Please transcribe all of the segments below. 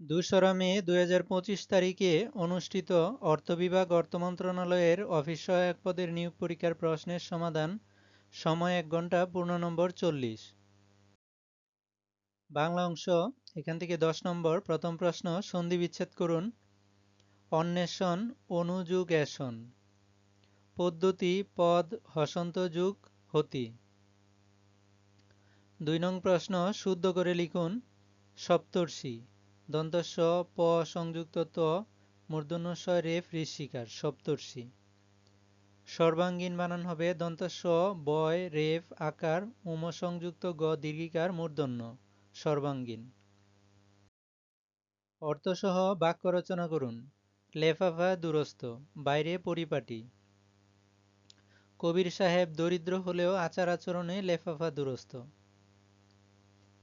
দোসরা মে দু হাজার পঁচিশ তারিখে অনুষ্ঠিত অর্থ বিভাগ অর্থ মন্ত্রণালয়ের অফিস সহায়ক পদের নিয়োগ পরীক্ষার প্রশ্নের সমাধান, সময় এক ঘণ্টা পূর্ণ নম্বর চল্লিশ। বাংলা অংশ, এখান থেকে দশ নম্বর, প্রথম প্রশ্ন, সন্ধি বিচ্ছেদ করুন। অন্বেষণ অনুযুগেশন পদ্ধতি, পদ, হসন্ত যুগ, হতি। দুই নং প্রশ্ন, শুদ্ধ করে লিখুন, সপ্তর্ষি। দন্তস্ব প সংযুক্ত ত মূর্ধন্য রেফ ঋষিকার, সপ্তর্ষি। সর্বাঙ্গীন বানান হবে দন্তস্ব বয় রেফ আকার উম সংযুক্ত গ দীর্ঘিকার, মূর্ধন্য, সর্বাঙ্গীন। অর্থসহ বাক্য রচনা করুন। লেফাফা দুরস্ত বাইরে পরিপাটি। কবির সাহেব দরিদ্র হলেও আচার আচরণে লেফাফা দুরস্ত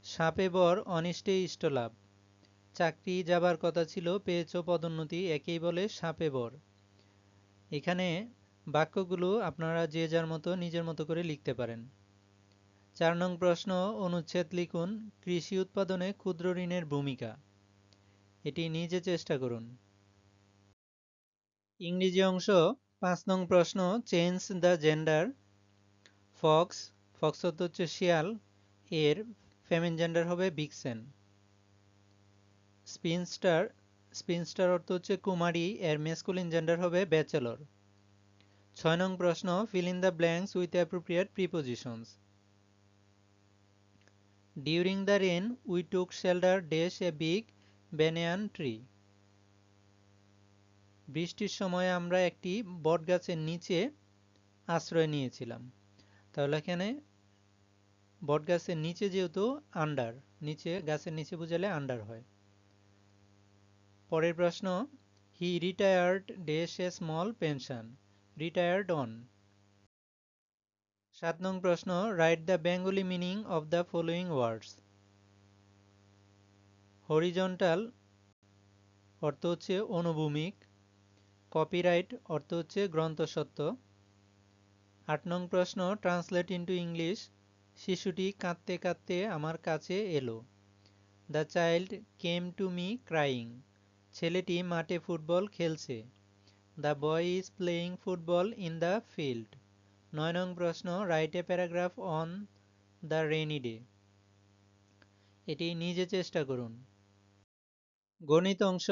সাপে বর অনিষ্টে ইষ্টলাভ। চাকরি যাবার কথা ছিল, পেয়েছ পদোন্নতি, একেই বলে সাপে বর। এখানে বাক্যগুলো আপনারা যে যার মতো নিজের মতো করে লিখতে পারেন। চার নং প্রশ্ন, অনুচ্ছেদ লিখুন, কৃষি উৎপাদনে ক্ষুদ্র ঋণের ভূমিকা। এটি নিজে চেষ্টা করুন। ইংরেজি অংশ, পাঁচ নং প্রশ্ন, change the gender. Fox fox হচ্ছে শিয়াল, এর ফেমিন জেন্ডার হবে বিক্সেন স্পিনস্টার স্পিনস্টার অর্থ হচ্ছে কুমারী, এর মেসকুলিন জেন্ডার হবে ব্যাচেলর ছয় নং প্রশ্ন fill in the blanks with appropriate prepositions during the rain we took shelter dash a big banyan tree বৃষ্টির সময় আমরা একটি বটগাছের নিচে আশ্রয় নিয়েছিলাম। তাহলে এখানে বটগাছের নিচে যেহেতু আন্ডার নিচে, গাছের নিচে বুঝালে আন্ডার হয়। পরের প্রশ্ন he retired dash a small pension retired on সাত নং প্রশ্ন write the Bengali meaning of the following words horizontal অর্থ হচ্ছে অনুভূমিক কপিরাইট অর্থ হচ্ছে গ্রন্থসত্ত্ব আট নং প্রশ্ন ট্রান্সলেট ইন্টু ইংলিশ শিশুটি কাঁদতে কাঁদতে আমার কাছে এলো। The child came to me crying ছেলেটি মাঠে ফুটবল খেলছে। The boy is playing football in the field নয় নং প্রশ্ন, write a paragraph on the rainy day. এটি নিজে চেষ্টা করুন। গণিত অংশ,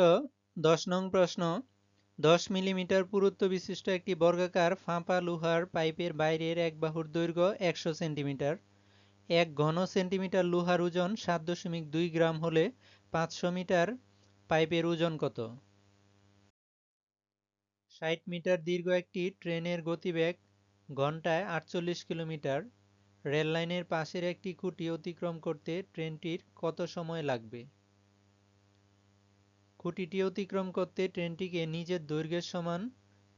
দশ নং প্রশ্ন, দশ মিলিমিটার পুরুত্ব বিশিষ্ট একটি বর্গাকার ফাঁপা লোহার পাইপের বাইরের এক বাহুর দৈর্ঘ্য একশো সেন্টিমিটার। এক ঘন সেন্টিমিটার লোহার ওজন সাত দশমিক দুই গ্রাম হলে পাঁচশো মিটার পাইপের ওজন কত? ষাট মিটার দীর্ঘ একটি ট্রেনের গতিবেগ ঘন্টায় আটচল্লিশ কিলোমিটার। রেললাইনের পাশের একটি খুঁটি অতিক্রম করতে ট্রেনটির কত সময় লাগবে? খুঁটিটি অতিক্রম করতে ট্রেনটিকে নিজের দৈর্ঘ্যের সমান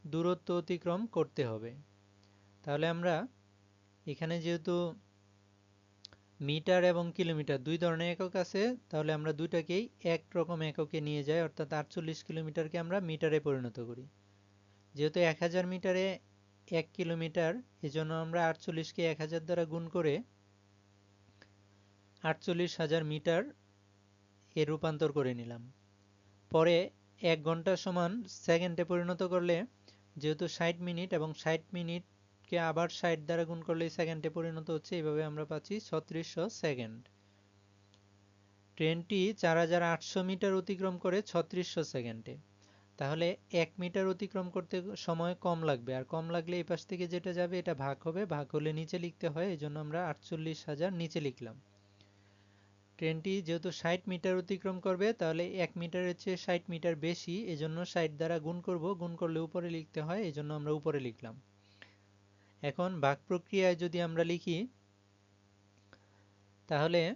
দূরত্ব অতিক্রম করতে হবে। তাহলে আমরা এখানে যেহেতু মিটার এবং কিলোমিটার দুই ধরনের একক আছে। তাহলে আমরা দুইটাকেই এক রকম এককে নিয়ে যাই, অর্থাৎ আটচল্লিশ কিলোমিটারকে আমরা মিটারে পরিণত করি। যেহেতু এক হাজার মিটারে এক কিলোমিটার, এজন্য আমরা আটচল্লিশকে এক হাজার দ্বারা গুণ করে আটচল্লিশ হাজার মিটার এ রূপান্তর করে নিলাম। পরে এক ঘণ্টা সমান সেকেন্ডে পরিণত করলে, যেহেতু ষাট মিনিট এবং ষাট মিনিটকে আবার ষাট দ্বারা গুণ করলে সেকেন্ডে পরিণত হচ্ছে, এইভাবে আমরা পাচ্ছি ছত্রিশশো সেকেন্ড ট্রেনটি চার হাজার আটশো মিটার অতিক্রম করে ছত্রিশশো সেকেন্ডে তাহলে এক মিটার অতিক্রম করতে সময় কম লাগবে, আর কম লাগলে এই পাশ থেকে যেটা যাবে এটা ভাগ হবে, ভাগ হলে নিচে লিখতে হয়, এই জন্য আমরা আটচল্লিশ হাজার নিচে লিখলাম। ট্রেনটি যেহেতু ষাট মিটার অতিক্রম করবে, তাহলে এক মিটারের চেয়ে ষাট মিটার বেশি এজন্য ষাট দ্বারা গুণ করব, গুণ করলে উপরে লিখতে হয়, এই জন্য আমরা উপরে লিখলাম। এখন ভাগ প্রক্রিয়ায় যদি আমরা লিখি, তাহলে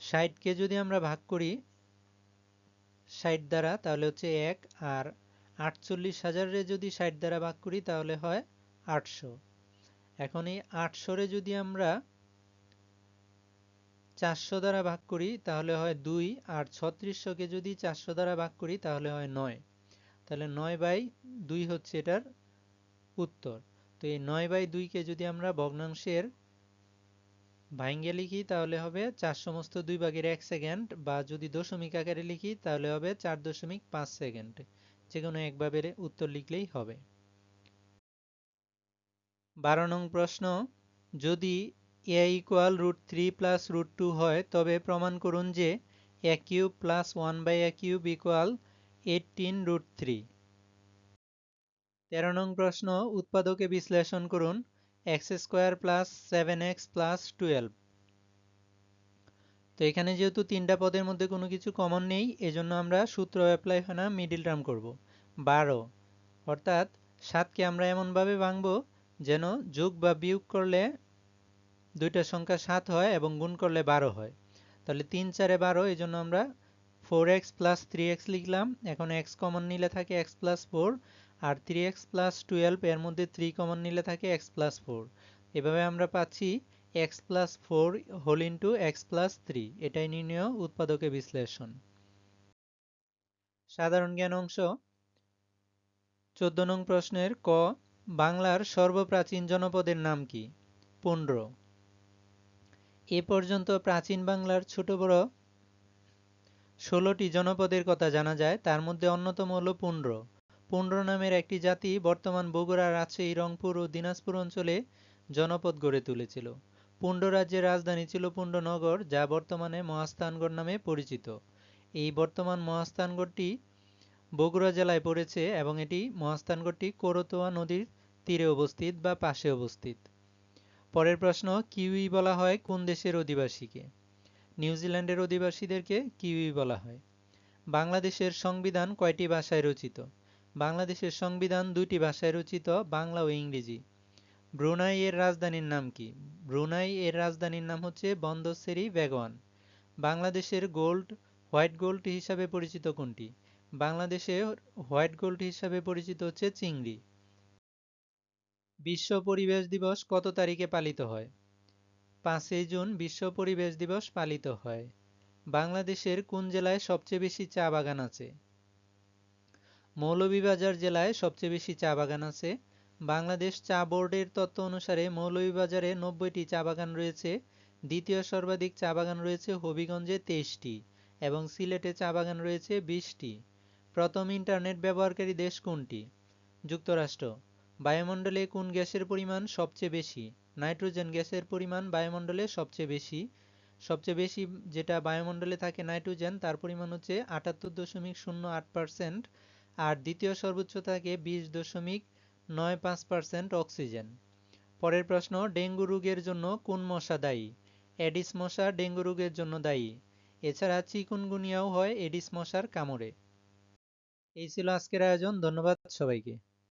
ষাটকে যদি আমরা ভাগ করি, ষাট দ্বারা, তাহলে হচ্ছে এক, আর আটচল্লিশ হাজারে যদি ষাট দ্বারা ভাগ করি, তাহলে হয় আটশো। এখন এই আটশোরে যদি আমরা চারশো দ্বারা ভাগ করি, তাহলে হয় দুই, আর ছত্রিশশোকে যদি চারশো দ্বারা ভাগ করি, তাহলে হয় নয়। তাহলে নয় বাই দুই হচ্ছে এটার উত্তর। তো এই নয় বাই দুইকে যদি আমরা ভগ্নাংশের ভাঙ্গে লিখি, তাহলে হবে চার সমস্ত দুই ভাগের এক সেকেন্ড, বা যদি দশমিক আকারে লিখি, তাহলে হবে চার দশমিক পাঁচ সেকেন্ড। যে কোনো একভাবে উত্তর লিখলেই হবে। বারো নং প্রশ্ন, যদি a equal root three plus root two হয়, তবে প্রমাণ করুন যে a cube plus one by a cube equal eighteen root three তেরো নং প্রশ্ন, উৎপাদকে বিশ্লেষণ করুন x square plus seven x plus twelve তো এখানে যেহেতু তিনটা পদের মধ্যে কোনো কিছু কমন নেই, এজন্য আমরা সূত্র অ্যাপ্লাই হয় না মিডিল টার্ম করব। বারো, অর্থাৎ সাতকে আমরা এমনভাবে ভাঙব যেন যোগ বা বিয়োগ করলে দুইটা সংখ্যা সাত হয় এবং গুণ করলে বারো হয়। তাহলে তিন চারে বারো এই জন্য আমরা four x plus three x লিখলাম। এখন এক্স কমন নিলে থাকে এক্স প্লাস ফোর আর থ্রি এক্স প্লাস টুয়েলভ এর মধ্যে থ্রি কমন নিলে থাকে এক্স প্লাস ফোর এভাবে আমরা পাচ্ছি x plus four whole into x plus three এটাই নির্ণয় উৎপাদকে বিশ্লেষণ। সাধারণ জ্ঞান অংশ। চোদ্দ নং প্রশ্নের ক, বাংলার সর্বপ্রাচীন জনপদের নাম কি? পুন্ড্র এ পর্যন্ত প্রাচীন বাংলার ছোট বড় ষোলোটি জনপদের কথা জানা যায়, তার মধ্যে অন্যতম হল পুন্ড্র পুন্ড্র নামের একটি জাতি বর্তমান বগুড়া রাজশাহী, রংপুর ও দিনাজপুর অঞ্চলে জনপদ গড়ে তুলেছিল। পুন্ড রাজ্যের রাজধানী ছিল পুণ্ডনগর যা বর্তমানে মহাস্থানগড় নামে পরিচিত। এই বর্তমান মহাস্থানগড়টি বগুড়া জেলায় পড়েছে এবং এটি মহাস্থানগড়টি করতোয়া নদীর তীরে অবস্থিত বা পাশে অবস্থিত। পরের প্রশ্ন, কিউই বলা হয় কোন দেশের অধিবাসীকে? নিউজিল্যান্ডের অধিবাসীদেরকে কিউই বলা হয়। বাংলাদেশের সংবিধান কয়টি ভাষায় রচিত? বাংলাদেশের সংবিধান দুইটি ভাষায় রচিত, বাংলা ও ইংরেজি। ব্রুনাই এর রাজধানীর নাম কি? ব্রুনাই এর রাজধানীর নাম হচ্ছে বন্দরসেরি বেগওয়ান বাংলাদেশের গোল্ড, হোয়াইট গোল্ড হিসাবে পরিচিত কোনটি? বাংলাদেশে হোয়াইট গোল্ড হিসাবে পরিচিত হচ্ছে চিংড়ি। বিশ্ব পরিবেশ দিবস কত তারিখে পালিত হয়? পাঁচই জুন বিশ্ব পরিবেশ দিবস পালিত হয়। বাংলাদেশের কোন জেলায় সবচেয়ে বেশি চা বাগান আছে? মৌলভীবাজার জেলায় সবচেয়ে বেশি চা বাগান আছে। বাংলাদেশ চা বোর্ডের তথ্য অনুসারে মৌলভীবাজারে নব্বইটি চা বাগান রয়েছে। দ্বিতীয় সর্বাধিক চা বাগান রয়েছে হবিগঞ্জে তেইশটি এবং সিলেটে চা বাগান রয়েছে বিশটি। প্রথম ইন্টারনেট ব্যবহারকারী দেশ কোনটি? যুক্তরাষ্ট্র। বায়ুমণ্ডলে কোন গ্যাসের পরিমাণ সবচেয়ে বেশি? নাইট্রোজেন গ্যাসের পরিমাণ বায়ুমণ্ডলে সবচেয়ে বেশি। সবচেয়ে বেশি যেটা বায়ুমণ্ডলে থাকে নাইট্রোজেন, তার পরিমাণ হচ্ছে আটাত্তর দশমিক শূন্য আট পার্সেন্ট। আর দ্বিতীয় সর্বোচ্চ থাকে বিশ দশমিক নয় পাঁচ পার্সেন্ট অক্সিজেন। পরের প্রশ্ন, ডেঙ্গু রোগের জন্য কোন মশা দায়ী? এডিস মশা ডেঙ্গু রোগের জন্য দায়ী। এছাড়া চিকুনগুনিয়াও হয় এডিস মশার কামড়ে। এই ছিল আজকের আয়োজন, ধন্যবাদ সবাইকে।